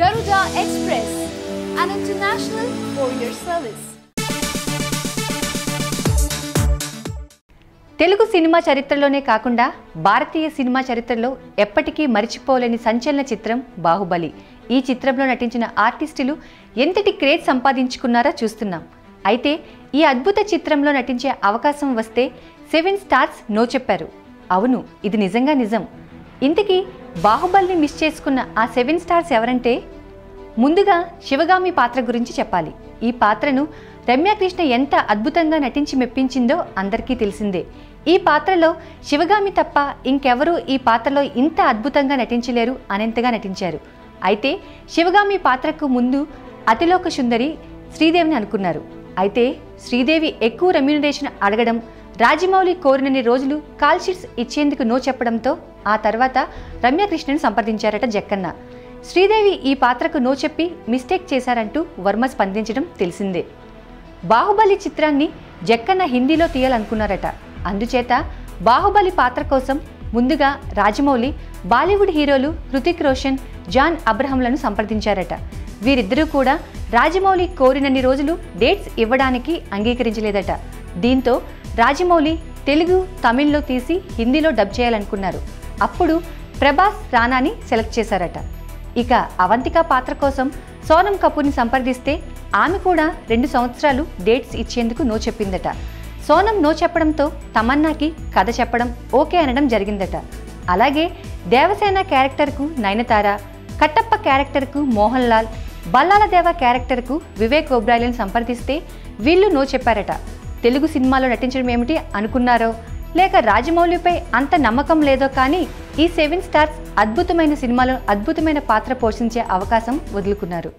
Garuda Express, an international courier service. Telugu cinema చరిత్రలోనే కాకుండా భారతీయ cinema చరిత్రలో ఎప్పటికీ మరిచిపోలేని సంచలన చిత్రం బాహుబలి. ఈ చిత్రంలో నటించిన ఆర్టిస్టులు ఎంతటి క్రేజ్ సంపాదించుకున్నారో చూస్తున్నాం. అయితే ఈ అద్భుత చిత్రంలో నటించే అవకాశం వస్తే సెవెన్ స్టార్స్ నో చెప్పారు. అవును ఇది నిజంగా నిజం. ఇంతకీ బాహుబలిని మిస్ చేసుకున్న ఆ సెవెన్ స్టార్స్ ఎవరంటే? ముందుగా శివగామి పాత్ర గురించి చెప్పాలి. ఈ పాత్రను రమ్యాకృష్ణ ఎంత అద్భుతంగా నటించి మెప్పించిందో అందరికీ తెలిసిందే. ఈ పాత్రలో శివగామి తప్ప ఇంకెవరూ ఈ పాత్రలో ఇంత అద్భుతంగా నటించలేరు అనేంతగా నటించారు. అయితే శివగామి పాత్రకు ముందు అతిలోక సుందరి శ్రీదేవిని అనుకున్నారు. అయితే శ్రీదేవి ఎక్కువ రెమ్యూనరేషన్ అడగడం రాజమౌళి కోరినన్ని రోజులు కాల్షీట్స్ ఇచ్చేందుకు నో చెప్పడంతో ఆ తర్వాత రమ్యకృష్ణను సంప్రదించారట జక్కన్న. శ్రీదేవి ఈ పాత్రకు నో చెప్పి మిస్టేక్ చేశారంటూ వర్మ స్పందించడం తెలిసిందే. బాహుబలి చిత్రాన్ని జక్కన్న హిందీలో తీయాలనుకున్నారట. అందుచేత బాహుబలి పాత్ర కోసం ముందుగా రాజమౌళి బాలీవుడ్ హీరోలు హృతిక్ రోషన్ జాన్ అబ్రహంలను సంప్రదించారట. వీరిద్దరూ కూడా రాజమౌళి కోరినన్ని రోజులు డేట్స్ ఇవ్వడానికి అంగీకరించలేదట. దీంతో రాజమౌళి తెలుగు తమిళ్ళో తీసి హిందీలో డబ్ చేయాలనుకున్నారు. అప్పుడు ప్రభాస్ రానాని సెలెక్ట్ చేశారట. ఇక అవంతిక పాత్ర కోసం సోనం కపూర్ని సంప్రదిస్తే ఆమె కూడా రెండు సంవత్సరాలు డేట్స్ ఇచ్చేందుకు నో చెప్పిందట. సోనం నో చెప్పడంతో తమన్నాకి కథ చెప్పడం ఓకే అనడం జరిగిందట. అలాగే దేవసేన క్యారెక్టర్కు నయనతార కట్టప్ప క్యారెక్టర్కు మోహన్ లాల్ బల్లాల దేవ క్యారెక్టర్కు వివేక్ ఒబ్రాయిలను సంప్రదిస్తే వీళ్ళు నో చెప్పారట. తెలుగు సినిమాలో నటించడం ఏమిటి అనుకున్నారో? లేక రాజమౌళిపై అంత నమ్మకం లేదో కానీ ఈ సెవెన్ స్టార్స్ అద్భుతమైన సినిమాలో అద్భుతమైన పాత్ర పోషించే అవకాశం వదులుకున్నారు.